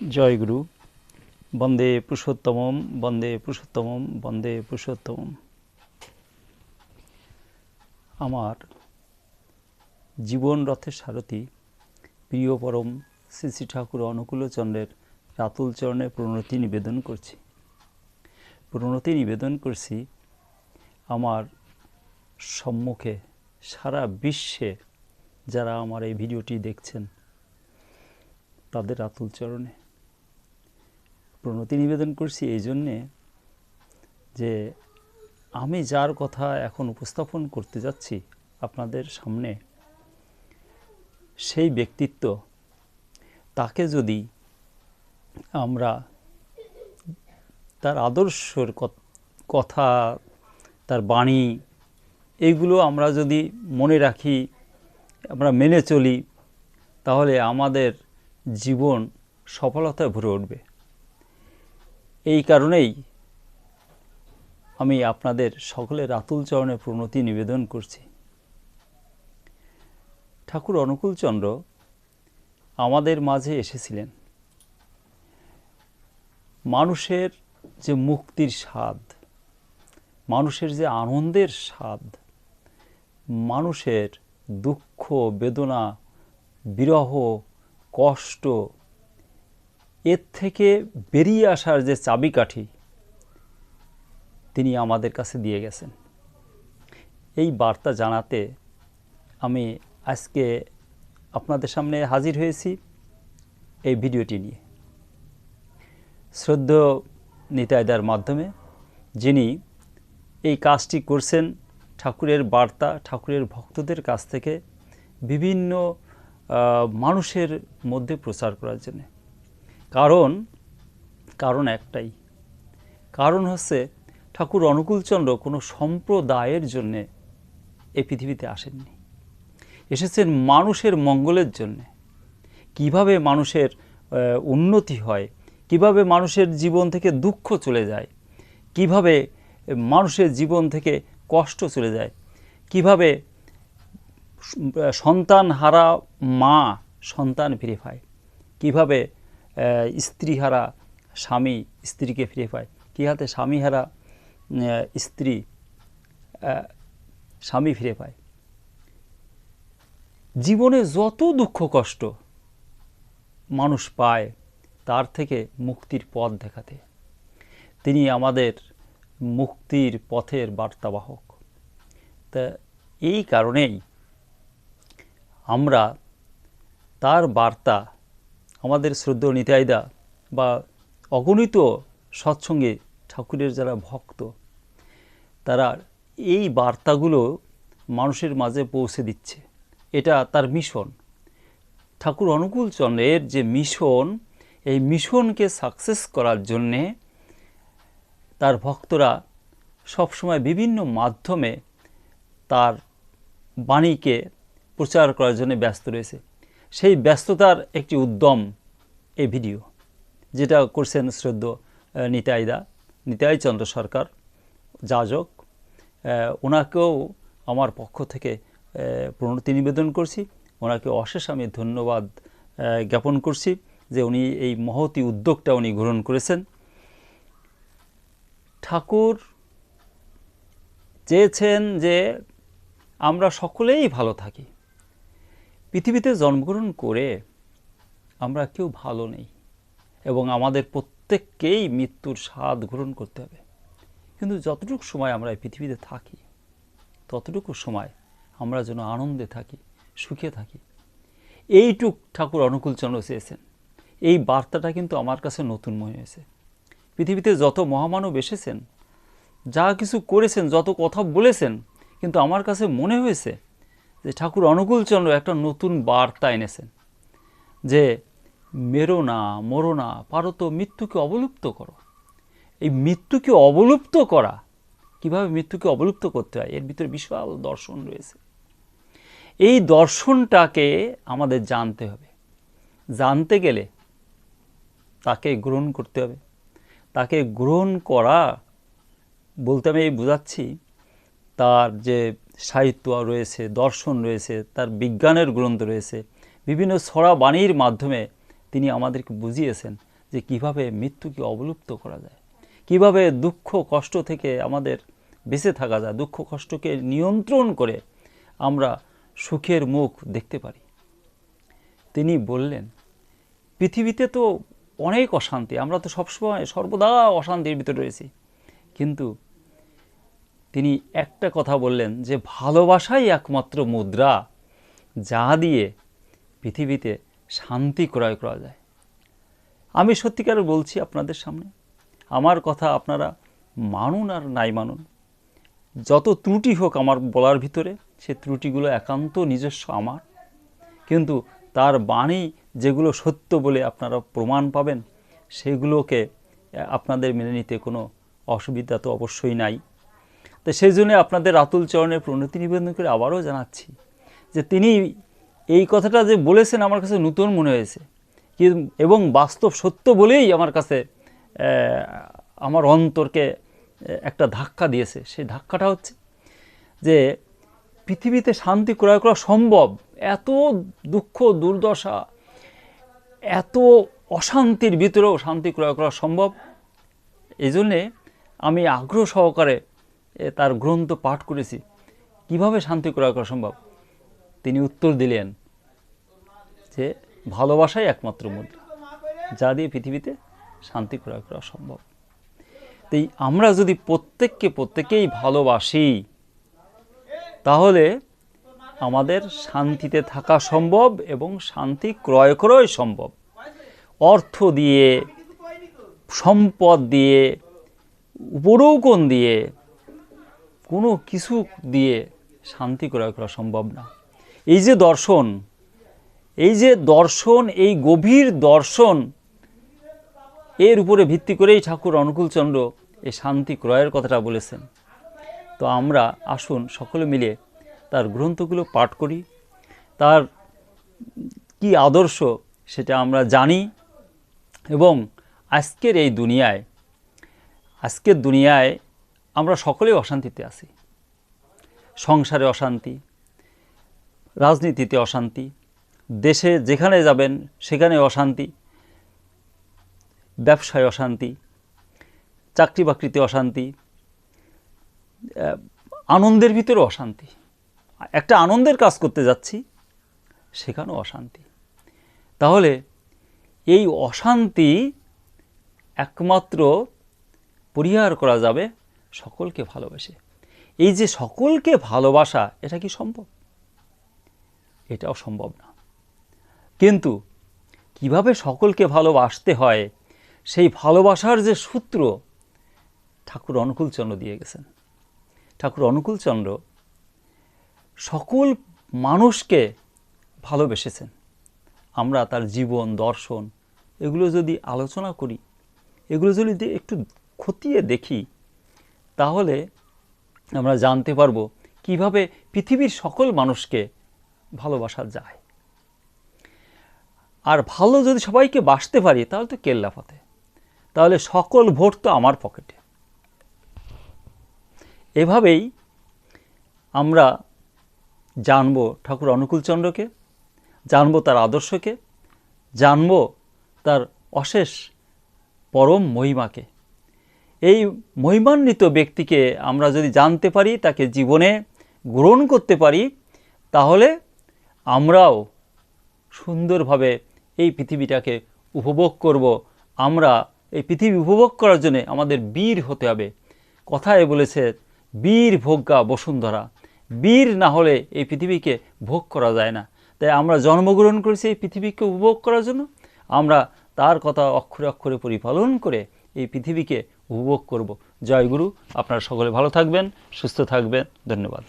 জয় গুরু বন্দে পুরুষোত্তমম বন্দে পুরুষোত্তমম বন্দে পুরুষোত্তমম। আমার জীবন রথের সারথি প্রিয় পরম শ্রী শ্রী ঠাকুর অনুকূলচন্দ্রের রাতুল চরণে প্রণতি নিবেদন করছি। প্রণতি নিবেদন করছি আমার সম্মুখে সারা বিশ্বে যারা আমার এই ভিডিওটি দেখছেন, তাদের আতুল চরণে। প্রণতি নিবেদন করছি এই জন্যে যে আমি যার কথা এখন উপস্থাপন করতে যাচ্ছি আপনাদের সামনে, সেই ব্যক্তিত্ব, তাকে যদি আমরা তার আদর্শর কথা, তার বাণী এইগুলো আমরা যদি মনে রাখি, আমরা মেনে চলি, তাহলে আমাদের জীবন সফলতায় ভরে উঠবে। এই কারণেই আমি আপনাদের সকলের আতুল চরণে প্রণতি নিবেদন করছি। ঠাকুর অনুকূলচন্দ্র আমাদের মাঝে এসেছিলেন। মানুষের যে মুক্তির স্বাদ, মানুষের যে আনন্দের স্বাদ, মানুষের দুঃখ, বেদনা, বিরহ, কষ্ট এর থেকে বেরিয়ে আসার যে চাবিকাঠি, তিনি আমাদের কাছে দিয়ে গেছেন। এই বার্তা জানাতে আমি আজকে আপনাদের সামনে হাজির হয়েছি এই ভিডিওটি নিয়ে। শ্রদ্ধ নিতায়দার মাধ্যমে যিনি এই কাজটি করছেন, ঠাকুরের বার্তা, ঠাকুরের ভক্তদের কাছ থেকে বিভিন্ন মানুষের মধ্যে প্রচার করার জন্য। কারণ কারণ একটাই। কারণ হচ্ছে ঠাকুর অনুকূলচন্দ্র কোনো সম্প্রদায়ের জন্যে এই পৃথিবীতে আসেননি। এসেছেন মানুষের মঙ্গলের জন্যে। কীভাবে মানুষের উন্নতি হয়, কীভাবে মানুষের জীবন থেকে দুঃখ চলে যায়, কীভাবে মানুষের জীবন থেকে কষ্ট চলে যায়, কীভাবে সন্তান হারা মা সন্তান ফিরে পায়, কীভাবে স্ত্রী হারা স্বামী স্ত্রীকে ফিরে পায়। কী হাতে? স্বামী হারা স্ত্রী স্বামী ফিরে পায়। জীবনে যত দুঃখ কষ্ট মানুষ পায়, তার থেকে মুক্তির পথ দেখাতে। তিনি আমাদের মুক্তির পথের বার্তাবাহক। তা এই কারণেই আমরা তার বার্তা আমাদের শ্রদ্ধ নিতাইদা বা অগণিত সৎসঙ্গে ঠাকুরের যারা ভক্ত, তারা এই বার্তাগুলো মানুষের মাঝে পৌঁছে দিচ্ছে। এটা তার মিশন। ঠাকুর অনুকূল চন্দ্রের যে মিশন, এই মিশনকে সাকসেস করার জন্যে তার ভক্তরা সবসময় বিভিন্ন মাধ্যমে তার বাণীকে প্রচার করার জন্য ব্যস্ত রয়েছে। সেই ব্যস্ততার একটি উদ্যম এই ভিডিও, যেটা করছেন শ্রদ্ধ নিতাইদা নিতাই চন্দ্র সরকার, যাজক। ওনাকেও আমার পক্ষ থেকে প্রণতি নিবেদন করছি। ওনাকে অশেষ আমি ধন্যবাদ জ্ঞাপন করছি যে উনি এই মহতি উদ্যোগটা উনি গ্রহণ করেছেন। ঠাকুর চেয়েছেন যে আমরা সকলেই ভালো থাকি। পৃথিবীতে জন্মগ্রহণ করে আমরা কেউ ভালো নেই এবং আমাদের প্রত্যেককেই মৃত্যুর স্বাদ গ্রহণ করতে হবে। কিন্তু যতটুকু সময় আমরা এই পৃথিবীতে থাকি, ততটুকু সময় আমরা যেন আনন্দে থাকি, সুখে থাকি। এইটুক ঠাকুর অনুকূলচন্দ্র চেয়েছেন। এই বার্তাটা কিন্তু আমার কাছে নতুন মনে হয়েছে। পৃথিবীতে যত মহামানব এসেছেন, যা কিছু করেছেন, যত কথা বলেছেন, কিন্তু আমার কাছে মনে হয়েছে যে ঠাকুর অনুকূলচন্দ্র একটা নতুন বার্তা এনেছেন যে মেরো না, মরো না, পারো তো মৃত্যুকে অবলুপ্ত করো। এই মৃত্যুকে অবলুপ্ত করা, কীভাবে মৃত্যুকে অবলুপ্ত করতে হয়? এর ভিতরে বিশাল দর্শন রয়েছে। এই দর্শনটাকে আমাদের জানতে হবে। জানতে গেলে তাকে গ্রহণ করতে হবে। তাকে গ্রহণ করা বলতে আমি এই বোঝাচ্ছি, তার যে সাহিত্য রয়েছে, দর্শন রয়েছে, তার বিজ্ঞানের গ্রন্থ রয়েছে, বিভিন্ন ছড়া বাণীর মাধ্যমে তিনি আমাদেরকে বুঝিয়েছেন যে কীভাবে মৃত্যুকে অবলুপ্ত করা যায়, কীভাবে দুঃখ কষ্ট থেকে আমাদের বেঁচে থাকা যায়, দুঃখ কষ্টকে নিয়ন্ত্রণ করে আমরা সুখের মুখ দেখতে পারি। তিনি বললেন, পৃথিবীতে তো অনেক অশান্তি, আমরা তো সবসময় সর্বদা অশান্তির ভিতরে রয়েছি। কিন্তু তিনি একটা কথা বললেন যে, ভালোবাসাই একমাত্র মুদ্রা যা দিয়ে পৃথিবীতে শান্তি ক্রয় করা যায়। আমি সত্যিকার বলছি আপনাদের সামনে, আমার কথা আপনারা মানুন আর নাই মানুন। যত ত্রুটি হোক আমার বলার ভিতরে, সে ত্রুটিগুলো একান্ত নিজস্ব আমার। কিন্তু তার বাণী যেগুলো সত্য বলে আপনারা প্রমাণ পাবেন, সেগুলোকে আপনাদের মেনে নিতে কোনো অসুবিধা তো অবশ্যই নাই। তো সেই জন্য আপনাদের আতুল চরণের প্রণতি নিবেদন করে আবারও জানাচ্ছি যে তিনি এই কথাটা যে বলেছেন আমার কাছে নতুন মনে হয়েছে। কি এবং বাস্তব সত্য বলেই আমার কাছে আমার অন্তরকে একটা ধাক্কা দিয়েছে। সেই ধাক্কাটা হচ্ছে যে পৃথিবীতে শান্তি ক্রয় করা সম্ভব, এত দুঃখ, দুর্দশা, এত অশান্তির ভিতরেও শান্তি ক্রয় করা সম্ভব। এই জন্যে আমি আগ্রহ সহকারে তার গ্রন্থ পাঠ করেছি। কীভাবে শান্তি ক্রয় করা সম্ভব? তিনি উত্তর দিলেন যে, ভালোবাসাই একমাত্র মুদ্রা যা দিয়ে পৃথিবীতে শান্তি ক্রয় করা সম্ভব। তাই আমরা যদি প্রত্যেককে প্রত্যেকেই ভালোবাসি, তাহলে আমাদের শান্তিতে থাকা সম্ভব এবং শান্তি ক্রয় করাই সম্ভব। অর্থ দিয়ে, সম্পদ দিয়ে উপরৌকন দিয়ে কোনো কিছু দিয়ে শান্তি ক্রয় করা সম্ভব না। এই যে দর্শন, এই যে দর্শন, এই গভীর দর্শন, এর উপরে ভিত্তি করেই ঠাকুর অনুকূলচন্দ্র এই শান্তি ক্রয়ের কথাটা বলেছেন। তো আমরা আসুন সকলে মিলে তার গ্রন্থগুলো পাঠ করি। তার কি আদর্শ সেটা আমরা জানি এবং আজকের এই দুনিয়ায়, আজকের দুনিয়ায় আমরা সকলেই অশান্তিতে আছি। সংসারে অশান্তি, রাজনীতিতে অশান্তি, দেশে যেখানে যাবেন সেখানে অশান্তি, ব্যবসায় অশান্তি চাকরি বাকরিতে অশান্তি আনন্দের ভিতরে অশান্তি। একটা আনন্দের কাজ করতে যাচ্ছি, সেখানেও অশান্তি। তাহলে এই অশান্তি একমাত্র পরিহার করা যাবে সকলকে ভালোবেসে। এই যে সকলকে ভালোবাসা, এটা কি সম্ভব? এটাও সম্ভব না। কিন্তু কীভাবে সকলকে ভালোবাসতে হয়, সেই ভালোবাসার যে সূত্র ঠাকুর অনুকূলচন্দ্র দিয়ে গেছেন। ঠাকুর অনুকূলচন্দ্র সকল মানুষকে ভালোবেসেছেন। আমরা তার জীবন, দর্শন, এগুলো যদি আলোচনা করি, এগুলো যদি একটু খতিয়ে দেখি তাহলে আমরা জানতে পারব কীভাবে পৃথিবীর সকল মানুষকে ভালোবাসা যায়। আর ভালো যদি সবাইকে বাসতে পারি, তাহলে তো কেল্লা পথে তাহলে সকল ভোট তো আমার পকেটে। এভাবেই আমরা জানব ঠাকুর অনুকূলচন্দ্রকে, জানব তার আদর্শকে, জানব তার অশেষ পরম মহিমাকে। এই মহিমান্বিত ব্যক্তিকে আমরা যদি জানতে পারি, তাকে জীবনে গ্রহণ করতে পারি, তাহলে আমরাও সুন্দরভাবে এই পৃথিবীটাকে উপভোগ করব। আমরা এই পৃথিবী উপভোগ করার জন্য আমাদের বীর হতে হবে। কথায় বলেছে, বীর ভোগ্যা বসুন্ধরা। বীর না হলে এই পৃথিবীকে ভোগ করা যায় না। তাই আমরা জন্মগ্রহণ করেছি এই পৃথিবীকে উপভোগ করার জন্য। আমরা তার কথা অক্ষরে অক্ষরে পরিপালন করে এই পৃথিবীকে উপভোগ করব। জয় গুরু আপনারা সকলে ভালো থাকবেন সুস্থ থাকবেন ধন্যবাদ।